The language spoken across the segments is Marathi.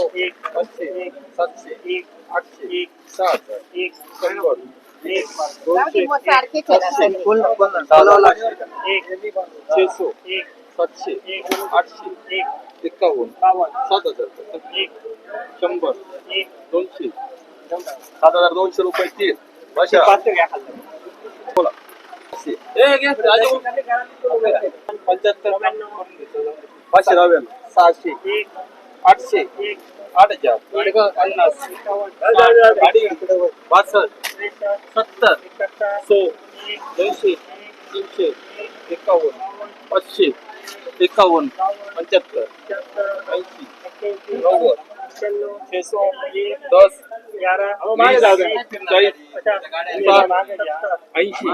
सहाशे. एक पाचशे एक सातशे एक आठशे एक सहा हजार एक शंभर एक दोनशे एक छेसो एक सातशे एक आठशे एक बावन्न सात हजार एक शंभर एक दोनशे सात हजार दोनशे रुपये तीन भाषा पाचशे बोला पंच्याहत्तर पाचशे नव्याण्णव सहाशे एक आठशे. आठ हजार. पन्नास. बासष्ट. सत्तर. सो दोनशे तीनशे एकावन्न पाचशे एकावन्न पंच्याहत्तर ऐंशी नव्वद छेसो दस चाळीस ऐंशी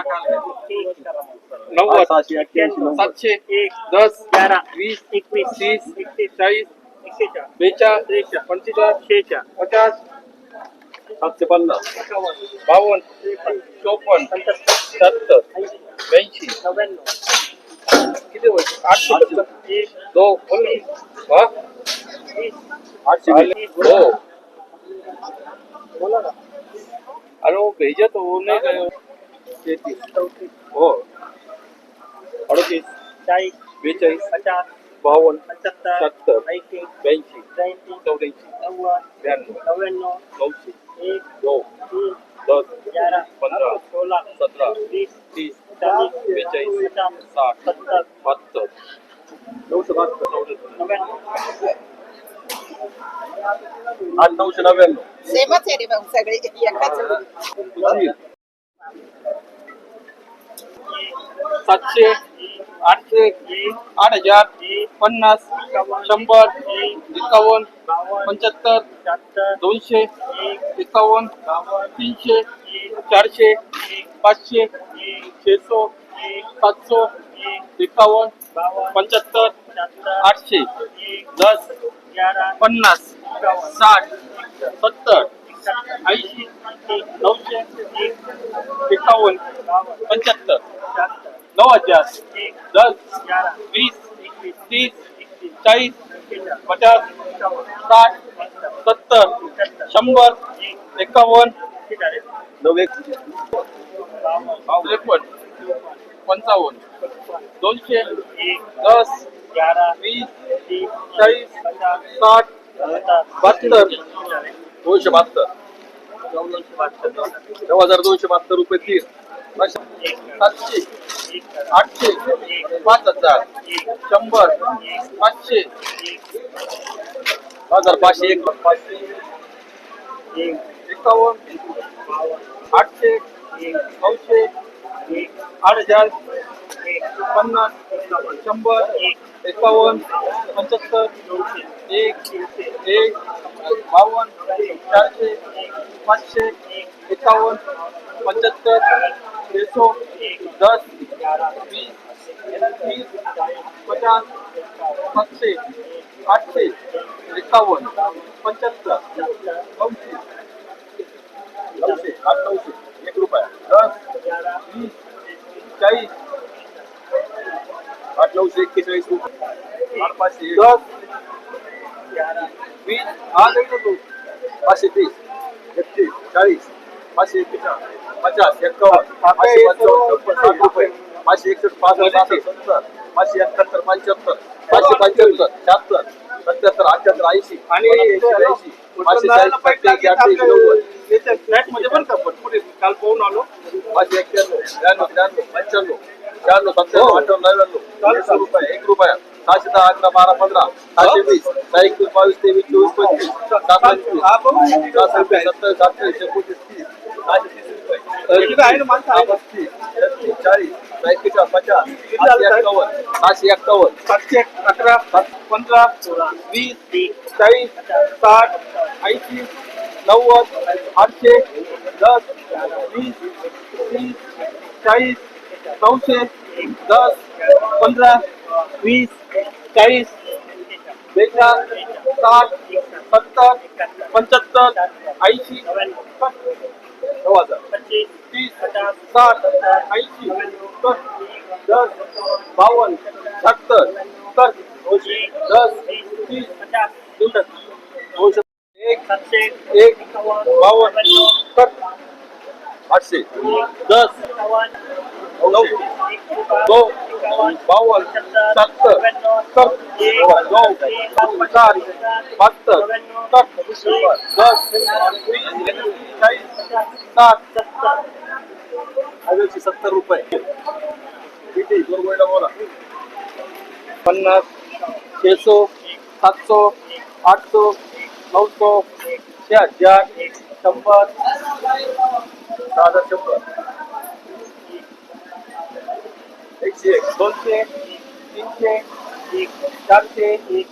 नव्वद सातशे दस बारा वीस एकवीस तीस एकतीस चाळीस बेचाळीस पंचेचाळीस शेहेचाळीस पचास. सातशे पन्नास बावन्न. चोपन्न. सत्तर. ब्याऐंशी. नव्याण्णव. किती होईल? आठशे एक दो. वीस. आठशे बोला ना. अरे वो भेजा तो वो नहीं गए तेतीस चौतीस. हो. अडतीस. चाळीस. बेचाळीस. पचास. बावन्न पंच्याहत्तर सत्तर ऐंशी ब्याऐंशी त्र्याऐंशी चौऱ्याऐंशी नव्वद ब्याण्णव नव्याण्णव नऊशे एक दो तीन दस ग्यारह पंधरा सोळा सतरा वीस तीस चाळीस बेचाळीस साठ सत्तर बहात्तर नऊशे बहात्तर नव्याण्णव. आठ नऊशे नव्याण्णव. सेमच आहे रे भाऊ सगळे एकाच. सातशे आठशे आठ हजार पन्नास शंभर एकावन्न पंच्याहत्तर दोनशे एकावन्न तीनशे चारशे पाचशे छेसो सातशो एकावन्न पंच्याहत्तर आठशे दस पन्नास साठ सत्तर ऐंशी नऊशे एकावन्न पंच्याहत्तर नऊ हजार दस वीस तीस चाळीस पचास साठ सत्तर शंभर एकावन्न नऊ एक त्रेपन्न पंचावन्न दोनशे दस वीस चाळीस साठ बहात्तर दोनशे बहात्तर नऊ हजार दोनशे बहात्तर रुपये तीन सातशे आठशे पाच हजार शंभर पाचशे. हजार पाचशे एक. पाचशे एकावन्न आठशे नऊशे आठ हजार पन्नास शंभर एकावन्न पंच्याहत्तर एक एक बावन्न चारशे पाचशे एकावन्न पंच्याहत्तर छेसो दस वीस तीस पचास सातशे आठशे एकावन्न पंच्याहत्तर नऊशे नऊशे आठ नऊशे एक रुपया दस वीस चाळीस आठ नऊशे एक्केचाळीस रुपये. आठ पाचशे दस वीस हा नाही पाचशे तीस एकतीस चाळीस पाचशे पचास एक्कावन्न पाचशे एकसष्ट पासष्ट पाचशे एकाहत्तर पंच्याहत्तर. पाचशे पंच्याहत्तर शहात्तर सत्याहत्तर अठ्याहत्तर ऐंशी आणि पाचशे काल पाहून आलो. पाचशे एक्क्याण्णव त्र्याण्णव त्र्याण्णव पंच्याण्णव शहाण्णव सत्त्याण्णव अठ्ठ्याण्णव नव्याण्णव. एकशे रुपये एक रुपया. सहाशे दहा अकरा बारा पंधरा. सहाशे वीस. सहा एकवीस बावीस तेवीस चोवीस पंचवीस. सात पंचवीस सात रुपये सत्तावीस अठ्ठावीस एकोणतीस तीस. सहाशे आहे ना माणसं आहे. पस्तीस छत्तीस चाळीस सहा पचास एक्कावन्न एक्कावन्न सातशे अकरा पंधरा वीस चाळीस साठ ऐंशी नव्वद आठशे दस वीस तीस चाळीस नऊशे दस पंधरा वीस चाळीस बेचाळ साठ सत्तर पंच्याहत्तर ऐंशी नऊ हजार. तीस साठ ऐंशी दस बावन्न शहात्तर दस दस तीस सातशे एक एकावन्न बावन्न कट आठशे दस नऊ दोन बावन्न सत्तर सत्तर नऊ चार बहात्तर दस चाळीस सात सत्तर रुपये किती बोला पन्नास छे सौ सात सौ आठ सौ नऊ सौ छे हजार शंभर सहा हजार शंभर एकशे एक दोनशे तीनशे एक चारशे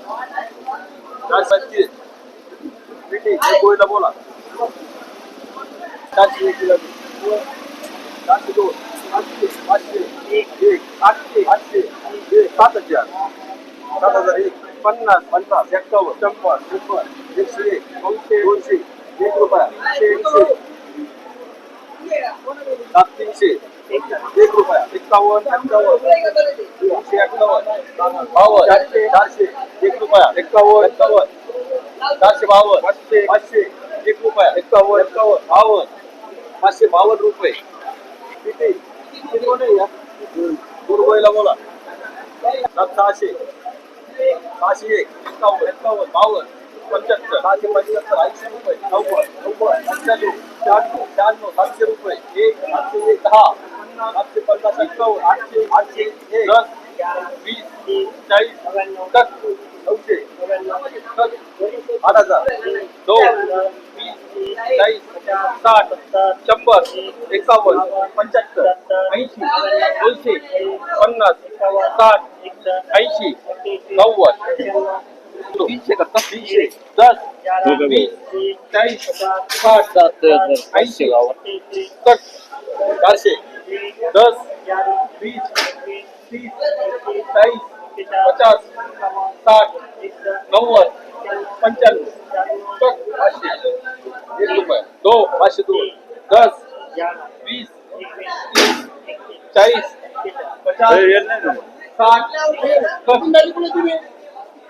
चारशे किती गोळीला बोला चारशे एक सातशे चारशे दोन पाचशे एक एक आठशे आठशे एक सात हजार सात हजार एक पन्नास पन्नास एक्कावन्न शंभर शंभर एकशे एक दोनशे दोनशे एक रुपया एकशे एकशे सात तीनशे एक रुपया एक्कावन्न एक्कावन्न तीनशे एक्कावन्न बावन्न चारशे चारशे एक रुपया एक्कावन्न एक्कावन्न चारशे बावन्न पाचशे पाचशे एक रुपया एक्कावन्न एक्कावन्न बावन्न पाचशे बावन्न रुपये किती किती कोणी या मुरगोईला बोला सात सहाशे सहाशे एक एक्कावन्न एक्कावन्न बावन्न पंच्याहत्तर. सहाशे पंच्याहत्तर ऐंशी रुपये. नव्वद नव्वद पंच्याण्णव शहाण्णव शहाण्णव सातशे रुपये. एक आठशे एक दहा. सातशे पन्नास एक्कावन्न आठशे आठशे एक दस वीस चाळीस दस नऊशे. आठ हजार. दोन वीस चाळीस साठ शंभर एकावन्न पंच्याहत्तर ऐंशी दोनशे पन्नास साठ ऐंशी नव्वद. तीनशे का तीनशे दस वीस चाळीस साठ ऐंशी कट चारशे दस वीस तीस चाळीस पचास साठ नव्वद पंच्याण्णव कट पाचशे एक रुपये दो पाचशे दोन दस वीस तीस चाळीस पचास साठ कट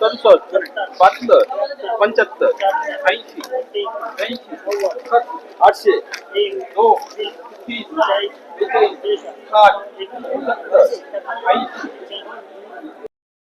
सदुसष्ट बहात्तर पंच्याहत्तर ऐंशी ऐंशी आठशे.